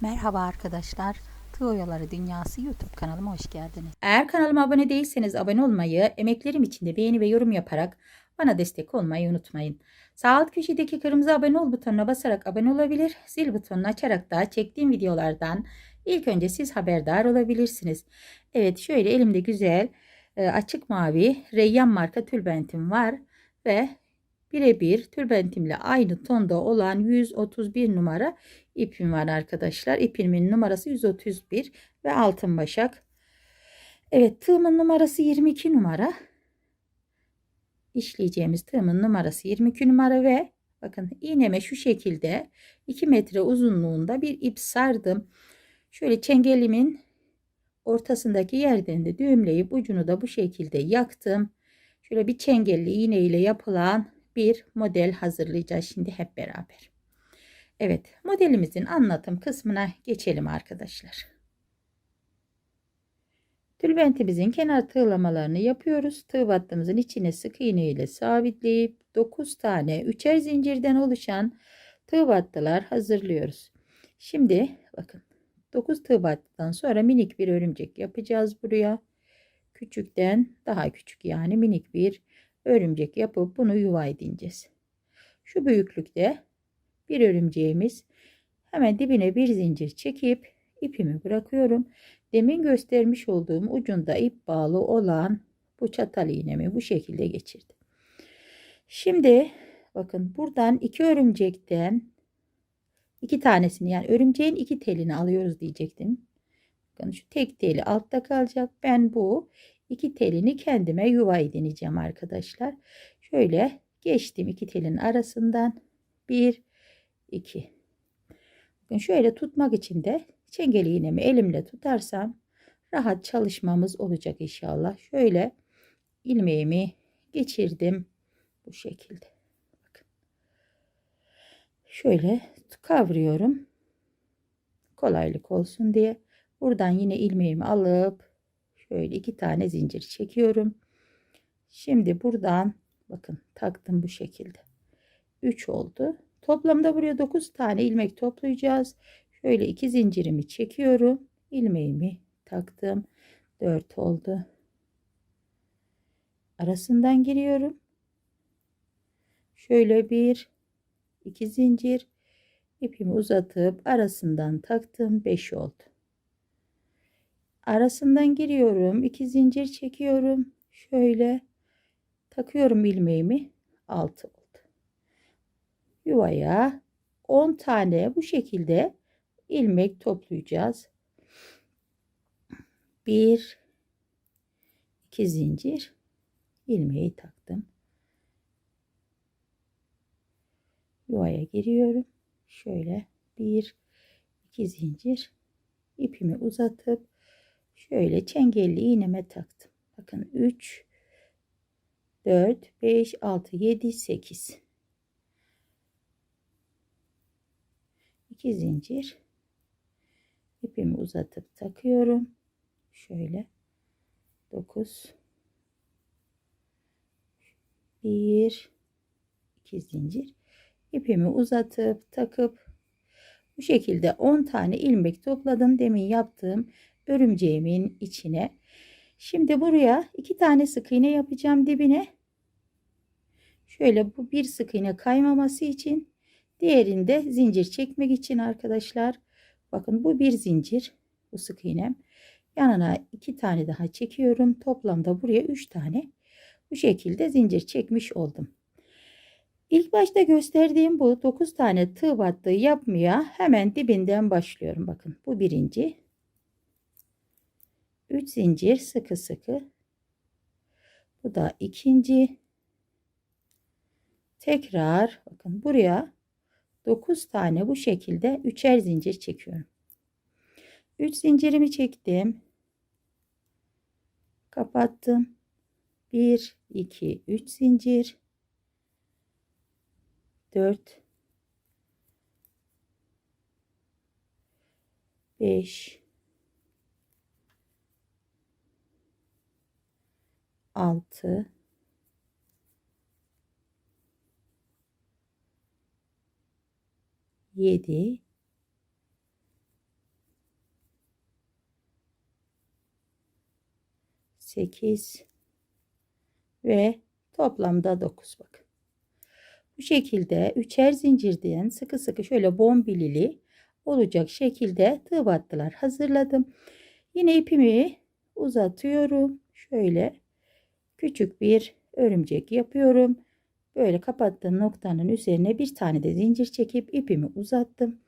Merhaba arkadaşlar. Tığ Oyaları Dünyası YouTube kanalıma hoş geldiniz. Eğer kanalıma abone değilseniz abone olmayı, emeklerim için de beğeni ve yorum yaparak bana destek olmayı unutmayın. Sağ alt köşedeki kırmızı abone ol butonuna basarak abone olabilir, zil butonunu açarak da çektiğim videolardan ilk önce siz haberdar olabilirsiniz. Evet şöyle elimde güzel e, açık mavi Reyyan marka tülbentim var ve birebir tülbentimle aynı tonda olan 131 numara ipim var arkadaşlar. İpimin numarası 131 ve altın başak. Evet tığımın numarası 22 numara. İşleyeceğimiz tığımın numarası 22 numara ve bakın iğneme şu şekilde 2 metre uzunluğunda bir ip sardım. Şöyle çengelimin ortasındaki yerden de düğümleyip ucunu da bu şekilde yaktım. Şöyle bir çengelli iğne ile yapılan bir model hazırlayacağız şimdi hep beraber. Evet modelimizin anlatım kısmına geçelim arkadaşlar. Tülbentimizin kenar tığlamalarını yapıyoruz. Tığ battığımızın içine sık iğne ile sabitleyip 9 tane üçer zincirden oluşan tığ battılar hazırlıyoruz. Şimdi bakın 9 tığ battıdan sonra minik bir örümcek yapacağız buraya. Küçükten daha küçük yani minik bir örümcek yapıp bunu yuva edineceğiz. Şu büyüklükte bir örümceğimiz hemen dibine bir zincir çekip ipimi bırakıyorum. Demin göstermiş olduğum ucunda ip bağlı olan bu çatal iğnemi bu şekilde geçirdim. Şimdi bakın buradan iki örümcekten iki tanesini yani örümceğin iki telini alıyoruz diyecektim. Bakın şu tek teli altta kalacak. Ben bu iki telini kendime yuva edineceğim arkadaşlar. Şöyle geçtim iki telin arasından. Bir, iki. Bakın şöyle tutmak için de çengeli iğnemi elimle tutarsam rahat çalışmamız olacak inşallah. Şöyle ilmeğimi geçirdim bu şekilde. Bakın. Şöyle kavruyorum. Kolaylık olsun diye. Buradan yine ilmeğimi alıp şöyle iki tane zincir çekiyorum. Şimdi buradan bakın taktım bu şekilde. 3 oldu. Toplamda buraya 9 tane ilmek toplayacağız. Şöyle iki zincirimi çekiyorum. ilmeğimi taktım. 4 oldu. Arasından giriyorum. Şöyle bir iki zincir ipimi uzatıp arasından taktım 5 oldu. Arasından giriyorum. iki zincir çekiyorum. Şöyle takıyorum ilmeğimi. 6 oldu. Yuvaya 10 tane bu şekilde ilmek toplayacağız. 1 2 zincir ilmeği taktım. Yuvaya giriyorum. Şöyle 1 2 zincir ipimi uzatıp şöyle çengelli iğneme taktım. Bakın 3 4 5 6 7 8 2 zincir ipimi uzatıp takıyorum. Şöyle 9 1 2 zincir ipimi uzatıp takıp bu şekilde 10 tane ilmek topladım. Demin yaptığım örümceğimin içine. Şimdi buraya iki tane sık iğne yapacağım dibine. Şöyle bu bir sık iğne kaymaması için diğerinde zincir çekmek için arkadaşlar. Bakın bu bir zincir bu sık iğnem. Yanına iki tane daha çekiyorum. Toplamda buraya üç tane bu şekilde zincir çekmiş oldum. İlk başta gösterdiğim bu 9 tane tığ battığı yapmaya hemen dibinden başlıyorum. Bakın bu birinci. 3 zincir sıkı sıkı. Bu da ikinci. Tekrar bakın buraya 9 tane bu şekilde üçer zincir çekiyorum. 3 zincirimi çektim. Kapattım. 1 2 3 zincir 4 5 6 7 8 ve toplamda 9 bak. Bu şekilde üçer zincirden sıkı sıkı şöyle bombilili olacak şekilde tığ battılar hazırladım. Yine ipimi uzatıyorum. Şöyle küçük bir örümcek yapıyorum. Böyle kapattığım noktanın üzerine bir tane de zincir çekip ipimi uzattım.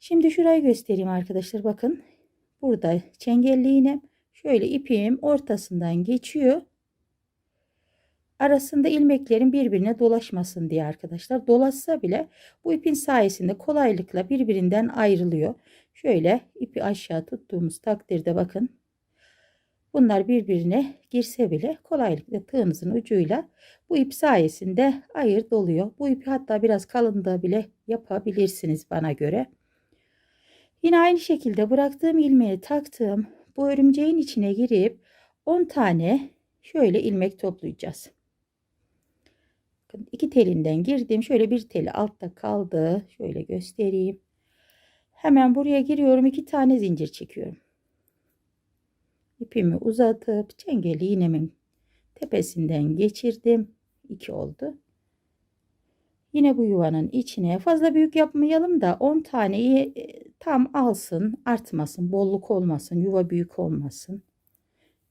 Şimdi şurayı göstereyim arkadaşlar. Bakın burada çengelli iğnem şöyle ipim ortasından geçiyor. Arasında ilmeklerin birbirine dolaşmasın diye arkadaşlar. Dolaşsa bile bu ipin sayesinde kolaylıkla birbirinden ayrılıyor. Şöyle ipi aşağı tuttuğumuz takdirde bakın. Bunlar birbirine girse bile kolaylıkla tığınızın ucuyla bu ip sayesinde ayırt oluyor. Bu ipi hatta biraz kalınlığı bile yapabilirsiniz bana göre. Yine aynı şekilde bıraktığım ilmeği taktığım bu örümceğin içine girip 10 tane şöyle ilmek toplayacağız. Bakın telinden girdim. Şöyle bir teli altta kaldı. Şöyle göstereyim. Hemen buraya giriyorum. iki tane zincir çekiyorum. İpimi uzatıp çengeli iğnemin tepesinden geçirdim. 2 oldu. Yine bu yuvanın içine fazla büyük yapmayalım da 10 taneyi e, tam alsın, artmasın, bolluk olmasın, yuva büyük olmasın.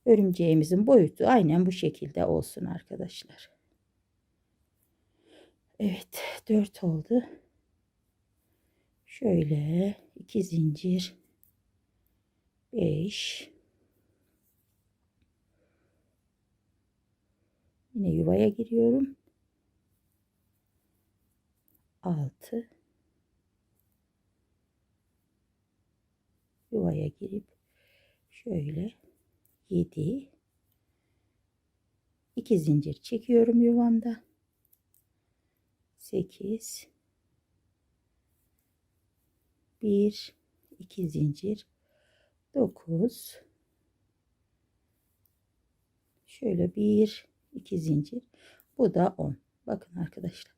Örümceğimizin boyutu aynen bu şekilde olsun arkadaşlar. Evet 4 oldu. Şöyle 2 zincir 5 Yine yuvaya giriyorum. 6 yuvaya girip şöyle 7 2 zincir çekiyorum yuvamda. 8 1 2 zincir. 9 şöyle 1 2 zincir bu da 10 bakın arkadaşlar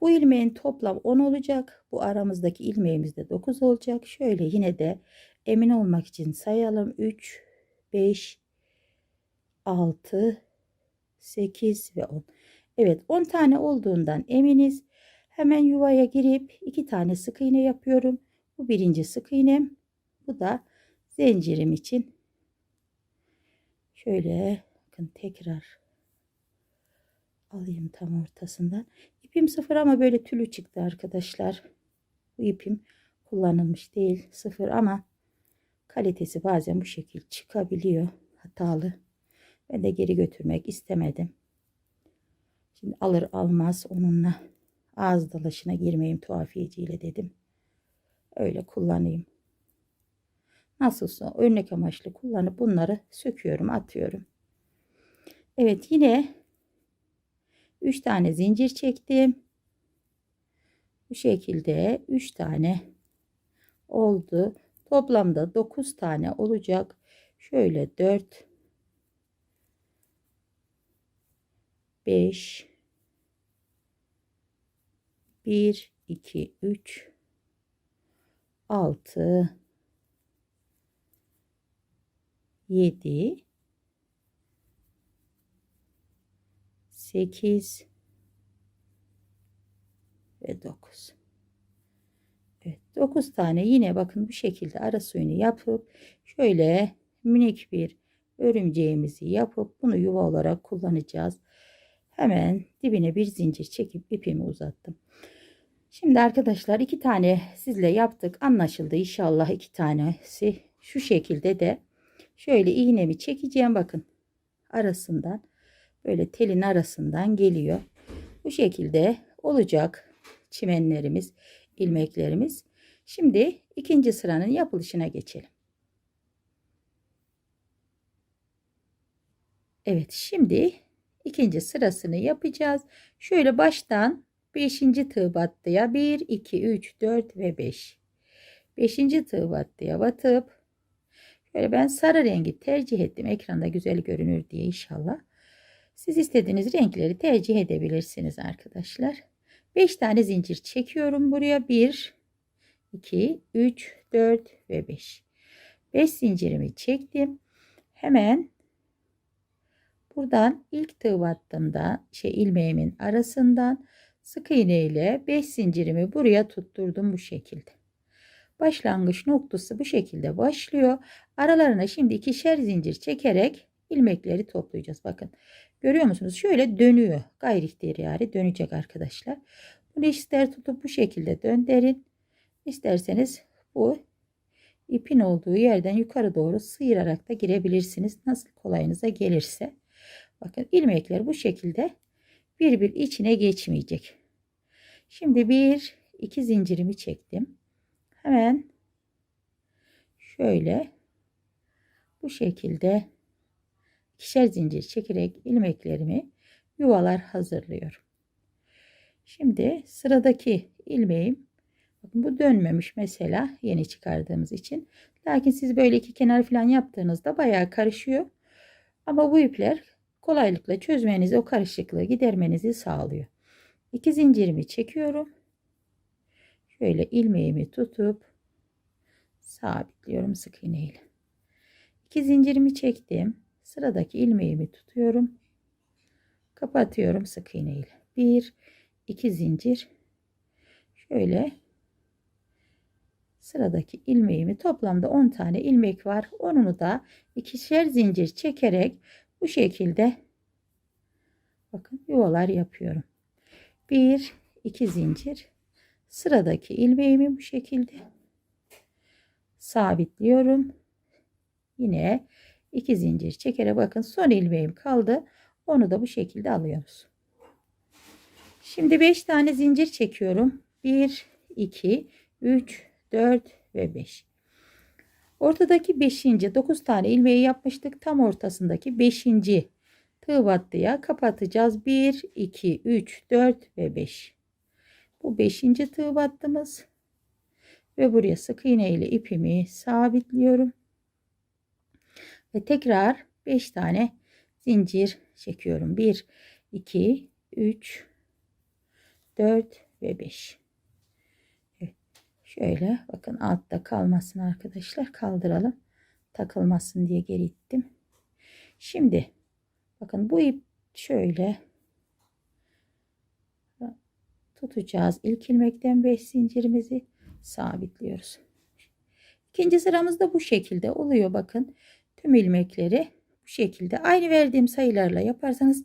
bu ilmeğin toplam 10 olacak bu aramızdaki ilmeğimiz de 9 olacak şöyle yine de emin olmak için sayalım 3 5 6 8 ve 10 Evet 10 tane olduğundan eminiz. Hemen yuvaya girip 2 tane sık iğne yapıyorum. Bu birinci sık iğnem. Bu da zincirim için. Şöyle bakın tekrar alayım tam ortasından. İpim sıfır ama böyle tülü çıktı arkadaşlar. Bu ipim kullanılmış değil sıfır ama kalitesi bazen bu şekil çıkabiliyor hatalı. Ben de geri götürmek istemedim. Şimdi alır almaz onunla ağız dalaşına girmeyeyim tuhafiyeciyle dedim. Öyle kullanayım. Nasılsa örnek amaçlı kullanıp bunları söküyorum atıyorum. Evet yine 3 tane zincir çektim. Bu şekilde 3 tane oldu. Toplamda 9 tane olacak. Şöyle 4 5 1 2 3 6 7 8 ve 9 Evet 9 tane yine bakın bu şekilde ara suyunu yapıp şöyle minik bir örümceğimizi yapıp bunu yuva olarak kullanacağız. Hemen dibine bir zincir çekip ipimi uzattım. Şimdi arkadaşlar iki tane sizle yaptık. Anlaşıldı inşallah iki tanesi. Şu şekilde de şöyle iğnemi çekeceğim. Bakın arasından böyle telin arasından geliyor. Bu şekilde olacak çimenlerimiz, ilmeklerimiz. Şimdi ikinci sıranın yapılışına geçelim. Evet şimdi ikinci sırasını yapacağız. Şöyle baştan 5. tığ battıya 1, 2, 3, 4 ve 5. 5. tığ battıya batıp şöyle ben sarı rengi tercih ettim. Ekranda güzel görünür diye inşallah. Siz istediğiniz renkleri tercih edebilirsiniz arkadaşlar. 5 tane zincir çekiyorum buraya. 1, 2, 3, 4 ve 5. 5 zincirimi çektim. Hemen buradan ilk tığ battığımda şey ilmeğimin arasından sık iğne ile 5 zincirimi buraya tutturdum bu şekilde. Başlangıç noktası bu şekilde başlıyor. Aralarına şimdi ikişer zincir çekerek ilmekleri toplayacağız. Bakın görüyor musunuz? Şöyle dönüyor. Gayri ihtiyari dönecek arkadaşlar. Bunu ister tutup bu şekilde döndürün. İsterseniz bu ipin olduğu yerden yukarı doğru sıyırarak da girebilirsiniz. Nasıl kolayınıza gelirse. Bakın ilmekler bu şekilde bir bir içine geçmeyecek. Şimdi bir iki zincirimi çektim. Hemen şöyle bu şekilde ikişer zincir çekerek ilmeklerimi yuvalar hazırlıyorum. Şimdi sıradaki ilmeğim bakın bu dönmemiş mesela yeni çıkardığımız için. Lakin siz böyle iki kenar falan yaptığınızda bayağı karışıyor. Ama bu ipler kolaylıkla çözmenizi o karışıklığı gidermenizi sağlıyor. İki zincirimi çekiyorum. Şöyle ilmeğimi tutup sabitliyorum sık iğne ile. İki zincirimi çektim. Sıradaki ilmeğimi tutuyorum. Kapatıyorum sık iğne ile. Bir, iki zincir. Şöyle sıradaki ilmeğimi toplamda 10 tane ilmek var. Onunu da ikişer zincir çekerek bu şekilde bakın yuvalar yapıyorum. Bir, iki zincir. Sıradaki ilmeğimi bu şekilde sabitliyorum. Yine iki zincir çekerek bakın son ilmeğim kaldı. Onu da bu şekilde alıyoruz. Şimdi 5 tane zincir çekiyorum. 1, 2, 3, 4 ve 5. Ortadaki 5. 9 tane ilmeği yapmıştık. Tam ortasındaki 5. tığ battıya kapatacağız. 1, 2, 3, 4 ve 5. Bu 5. tığ battımız. Ve buraya sık iğne ile ipimi sabitliyorum. Ve tekrar 5 tane zincir çekiyorum. 1, 2, 3, 4 ve 5. Evet. Şöyle bakın altta kalmasın arkadaşlar. Kaldıralım. Takılmasın diye geri ittim. Şimdi bakın bu ip şöyle tutacağız. İlk ilmekten 5 zincirimizi sabitliyoruz. İkinci sıramızda bu şekilde oluyor bakın. Tüm ilmekleri bu şekilde aynı verdiğim sayılarla yaparsanız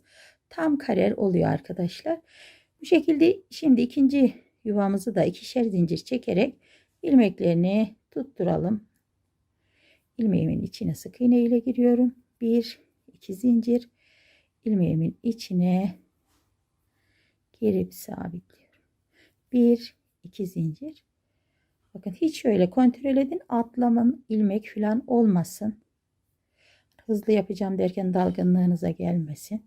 tam karer oluyor arkadaşlar. Bu şekilde şimdi ikinci yuvamızı da ikişer zincir çekerek ilmeklerini tutturalım. İlmeğimin içine sık iğne ile giriyorum. Bir, iki zincir ilmeğimin içine girip sabitliyorum. Bir, iki zincir. Bakın hiç şöyle kontrol edin. Atlamın ilmek falan olmasın. Hızlı yapacağım derken dalgınlığınıza gelmesin.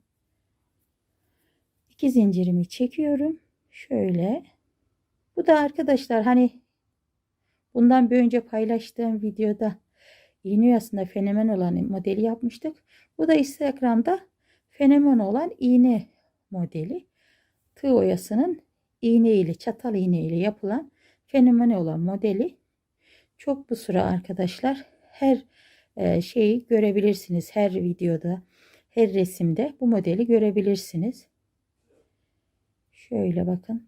İki zincirimi çekiyorum. Şöyle. Bu da arkadaşlar hani bundan bir önce paylaştığım videoda iğne aslında fenomen olan modeli yapmıştık. Bu da Instagram'da fenomen olan iğne modeli. Tığ oyasının iğne ile çatal iğne ile yapılan fenomen olan modeli. Çok bu sıra arkadaşlar her şeyi görebilirsiniz. Her videoda, her resimde bu modeli görebilirsiniz. Şöyle bakın.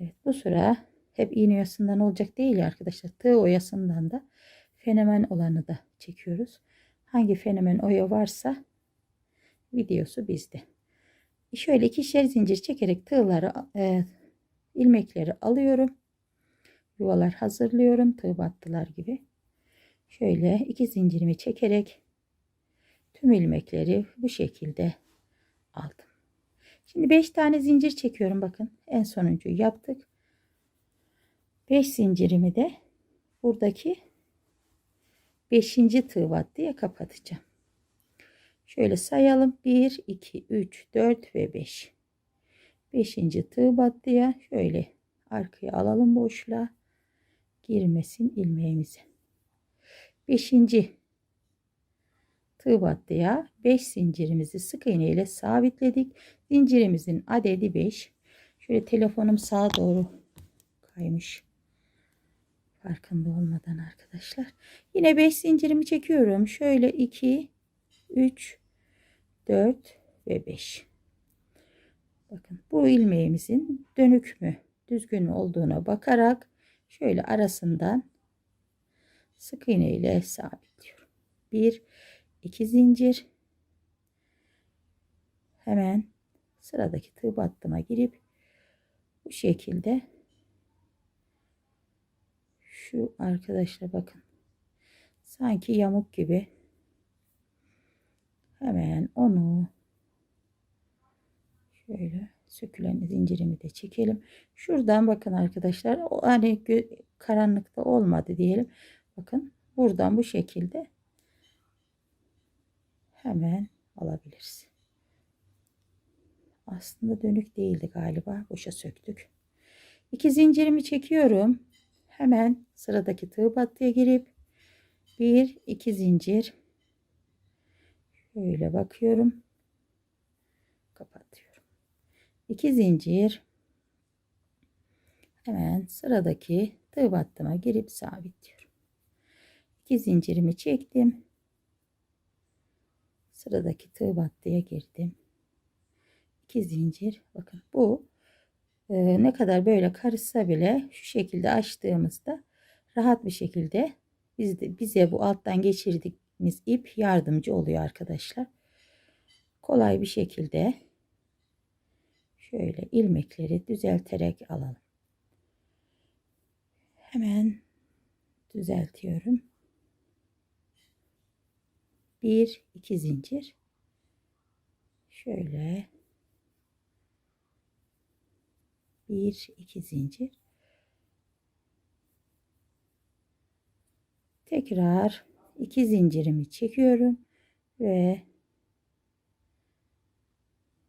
Evet bu sıra hep iğne oyasından olacak değil arkadaşlar. Tığ oyasından da fenomen olanı da çekiyoruz. Hangi fenomen oya varsa videosu bizde. Şöyle ikişer zincir çekerek tığları e, ilmekleri alıyorum. Yuvalar hazırlıyorum. Tığ battılar gibi. Şöyle iki zincirimi çekerek tüm ilmekleri bu şekilde aldım. Şimdi 5 tane zincir çekiyorum bakın. En sonuncuyu yaptık. 5 zincirimi de buradaki 5. tığ battıya kapatacağım. Şöyle sayalım. 1, 2, 3, 4 ve 5. 5. tığ battıya şöyle arkaya alalım boşluğa. Girmesin ilmeğimize. 5. tığ battıya 5 zincirimizi sık iğne ile sabitledik. Zincirimizin adedi 5. Şöyle telefonum sağa doğru kaymış. Farkında olmadan arkadaşlar. Yine 5 zincirimi çekiyorum. Şöyle 2 3 4 ve 5 bakın bu ilmeğimizin dönük mü düzgün mü olduğuna bakarak şöyle arasından sık iğne ile sabitliyorum. 1 2 zincir. Hemen sıradaki tığ battıma girip bu şekilde şu arkadaşlar bakın. Sanki yamuk gibi. Hemen onu şöyle sökülen zincirimi de çekelim. Şuradan bakın arkadaşlar o hani karanlıkta olmadı diyelim bakın buradan bu şekilde hemen alabiliriz aslında dönük değildi galiba boşa söktük. İki zincirimi çekiyorum. Hemen sıradaki tığ battıya girip bir iki zincir. Şöyle bakıyorum. Kapatıyorum. İki zincir. Hemen sıradaki tığ battıma girip sabitliyorum İki zincirimi çektim sıradaki tığ battıya girdim İki zincir bakın bu e, ne kadar böyle karışsa bile şu şekilde açtığımızda rahat bir şekilde biz de, bize bu alttan geçirdiğimiz ip yardımcı oluyor arkadaşlar. Kolay bir şekilde şöyle ilmekleri düzelterek alalım. Hemen düzeltiyorum. Bir iki zincir. Şöyle bir iki zincir tekrar iki zincirimi çekiyorum ve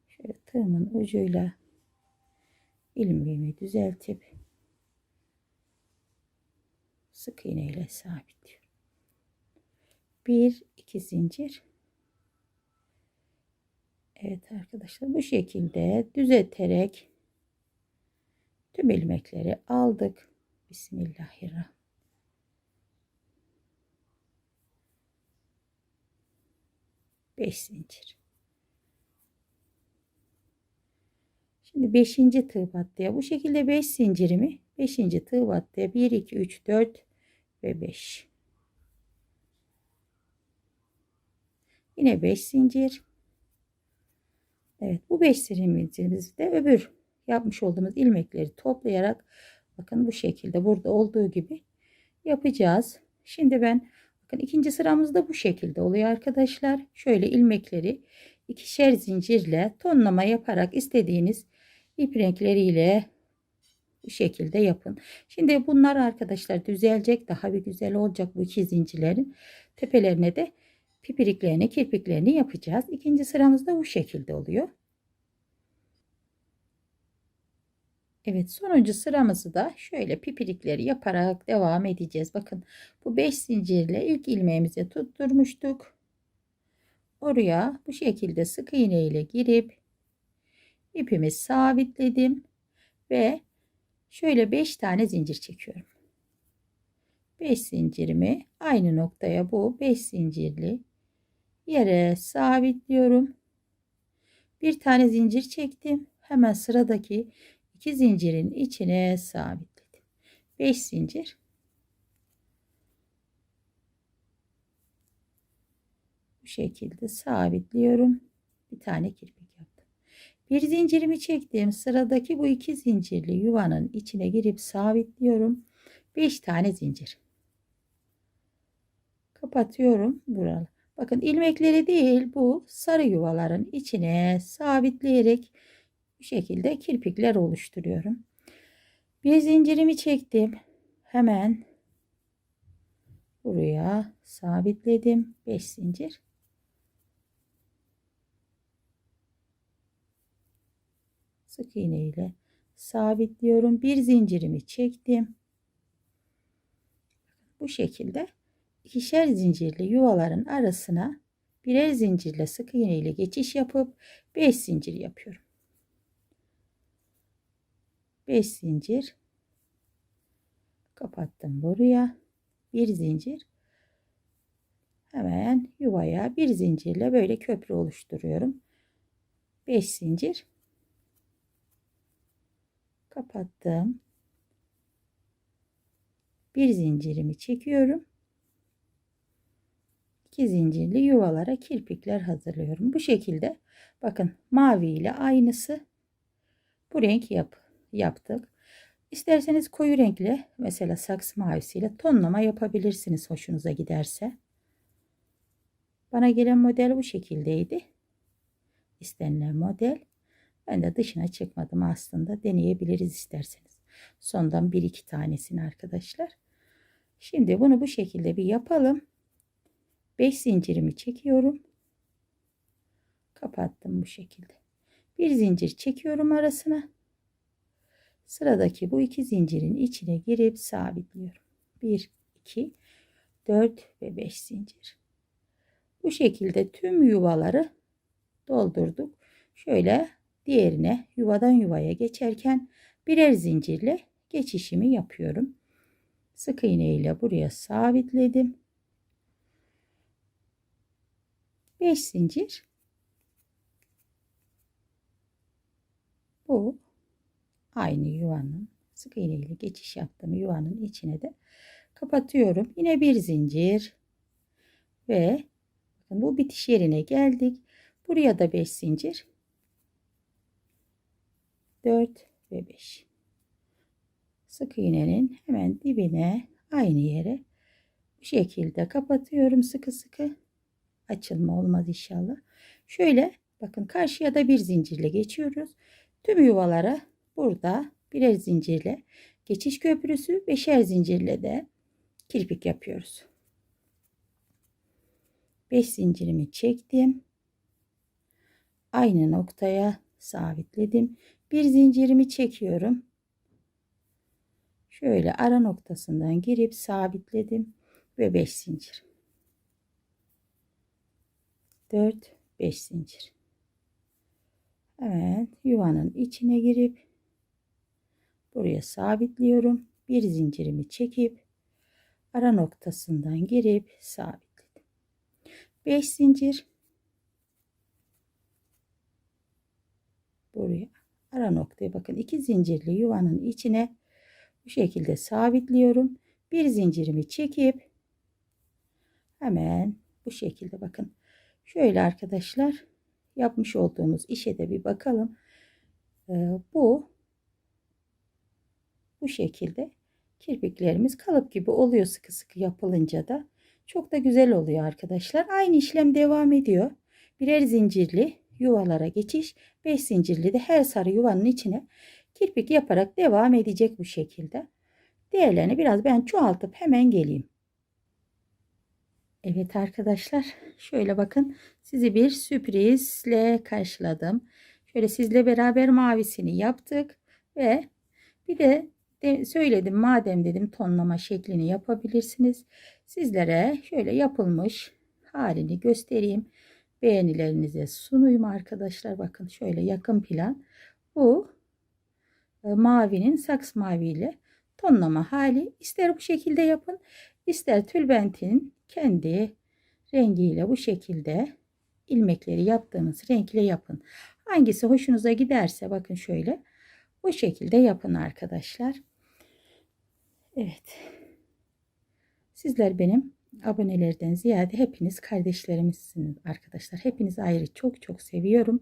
şöyle tığımın ucuyla ilmeğimi düzeltip sık iğne ile sabitliyorum. Bir iki zincir. Evet arkadaşlar bu şekilde düzelterek tüm ilmekleri aldık. Bismillahirrahmanirrahim. 5 zincir. Şimdi 5. tığ battıya bu şekilde 5 zincirimi 5. tığ battıya 1 2 3 4 ve 5. Yine 5 zincir. Evet bu 5 zincirimizde öbür yapmış olduğumuz ilmekleri toplayarak bakın bu şekilde burada olduğu gibi yapacağız. Şimdi ben Bakın ikinci sıramızda bu şekilde oluyor arkadaşlar. Şöyle ilmekleri ikişer zincirle tonlama yaparak istediğiniz ip renkleriyle bu şekilde yapın. Şimdi bunlar arkadaşlar düzelecek. Daha bir güzel olacak bu iki zincirlerin. Tepelerine de pipiriklerini, kirpiklerini yapacağız. İkinci sıramızda bu şekilde oluyor. Evet sonuncu sıramızı da şöyle pipirikleri yaparak devam edeceğiz. Bakın bu 5 zincirle ilk ilmeğimizi tutturmuştuk. Oraya bu şekilde sık iğne ile girip ipimi sabitledim ve şöyle 5 tane zincir çekiyorum. 5 zincirimi aynı noktaya bu 5 zincirli yere sabitliyorum. Bir tane zincir çektim. Hemen sıradaki 2 zincirin içine sabitledim. 5 zincir. Bu şekilde sabitliyorum. Bir tane kirpik yaptım. Bir zincirimi çektim. Sıradaki bu iki zincirli yuvanın içine girip sabitliyorum. 5 tane zincir. Kapatıyorum buralı. Bakın ilmekleri değil bu sarı yuvaların içine sabitleyerek bu şekilde kirpikler oluşturuyorum. Bir zincirimi çektim. Hemen buraya sabitledim. 5 zincir. Sık iğne ile sabitliyorum. Bir zincirimi çektim. Bu şekilde ikişer zincirli yuvaların arasına birer zincirle sık iğne ile geçiş yapıp 5 zincir yapıyorum. 5 zincir kapattım buraya bir zincir hemen yuvaya bir zincirle böyle köprü oluşturuyorum. 5 zincir kapattım. Bir zincirimi çekiyorum. 2 zincirli yuvalara kirpikler hazırlıyorum. Bu şekilde bakın mavi ile aynısı bu renk yap, yaptık. İsterseniz koyu renkle mesela saks mavisiyle tonlama yapabilirsiniz hoşunuza giderse. Bana gelen model bu şekildeydi. İstenilen model. Ben de dışına çıkmadım aslında. Deneyebiliriz isterseniz. Sondan bir iki tanesini arkadaşlar. Şimdi bunu bu şekilde bir yapalım. 5 zincirimi çekiyorum. Kapattım bu şekilde. Bir zincir çekiyorum arasına. Sıradaki bu iki zincirin içine girip sabitliyorum. 1, 2, 4 ve 5 zincir. Bu şekilde tüm yuvaları doldurduk. Şöyle diğerine yuvadan yuvaya geçerken birer zincirle geçişimi yapıyorum. Sık iğne ile buraya sabitledim. 5 zincir. Bu aynı yuvanın sık iğne ile geçiş yaptığım yuvanın içine de kapatıyorum. Yine bir zincir ve bu bitiş yerine geldik. Buraya da 5 zincir. 4 ve 5. Sık iğnenin hemen dibine aynı yere bu şekilde kapatıyorum sıkı sıkı. Açılma olmaz inşallah. Şöyle bakın karşıya da bir zincirle geçiyoruz. Tüm yuvalara burada birer zincirle geçiş köprüsü beşer zincirle de kirpik yapıyoruz. 5 zincirimi çektim. Aynı noktaya sabitledim. Bir zincirimi çekiyorum. Şöyle ara noktasından girip sabitledim ve 5 zincir. 4 5 zincir. Evet, yuvanın içine girip buraya sabitliyorum. Bir zincirimi çekip ara noktasından girip sabitledim. 5 zincir buraya ara noktaya bakın iki zincirli yuvanın içine bu şekilde sabitliyorum. Bir zincirimi çekip hemen bu şekilde bakın. Şöyle arkadaşlar yapmış olduğumuz işe de bir bakalım. Ee, bu bu şekilde kirpiklerimiz kalıp gibi oluyor sıkı sıkı yapılınca da. Çok da güzel oluyor arkadaşlar. Aynı işlem devam ediyor. Birer zincirli yuvalara geçiş 5 zincirli de her sarı yuvanın içine kirpik yaparak devam edecek bu şekilde. Diğerlerini biraz ben çoğaltıp hemen geleyim. Evet arkadaşlar şöyle bakın sizi bir sürprizle karşıladım. Şöyle sizle beraber mavisini yaptık ve bir de, söyledim madem dedim tonlama şeklini yapabilirsiniz. Sizlere şöyle yapılmış halini göstereyim. Beğenilerinize sunuyum arkadaşlar. Bakın şöyle yakın plan. Bu e, mavinin saks maviyle tonlama hali. İster bu şekilde yapın ister tülbentin kendi rengiyle bu şekilde ilmekleri yaptığınız renkle yapın. Hangisi hoşunuza giderse bakın şöyle bu şekilde yapın arkadaşlar. Evet. Sizler benim abonelerden ziyade hepiniz kardeşlerimizsiniz arkadaşlar. Hepiniz ayrı çok çok seviyorum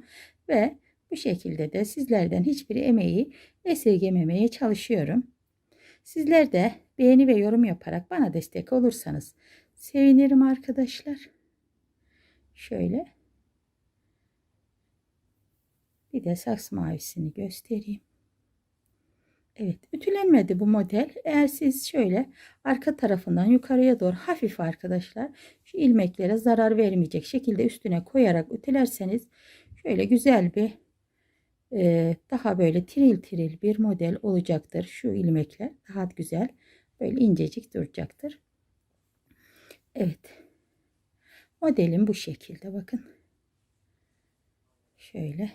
ve bu şekilde de sizlerden hiçbir emeği esirgememeye çalışıyorum. Sizler de beğeni ve yorum yaparak bana destek olursanız sevinirim arkadaşlar. Şöyle bir de saks mavisini göstereyim. Evet ütülenmedi bu model. Eğer siz şöyle arka tarafından yukarıya doğru hafif arkadaşlar şu ilmeklere zarar vermeyecek şekilde üstüne koyarak ütülerseniz şöyle güzel bir e, daha böyle tiril tiril bir model olacaktır. Şu ilmekler daha güzel böyle incecik duracaktır. Evet. Modelim bu şekilde bakın. Şöyle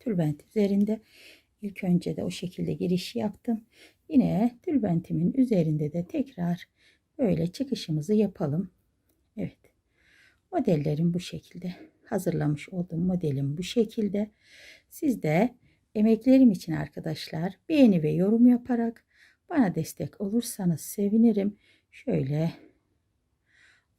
tülbent üzerinde ilk önce de o şekilde giriş yaptım. Yine tülbentimin üzerinde de tekrar böyle çıkışımızı yapalım. Evet. Modellerim bu şekilde. Hazırlamış olduğum modelim bu şekilde. Siz de emeklerim için arkadaşlar beğeni ve yorum yaparak bana destek olursanız sevinirim. Şöyle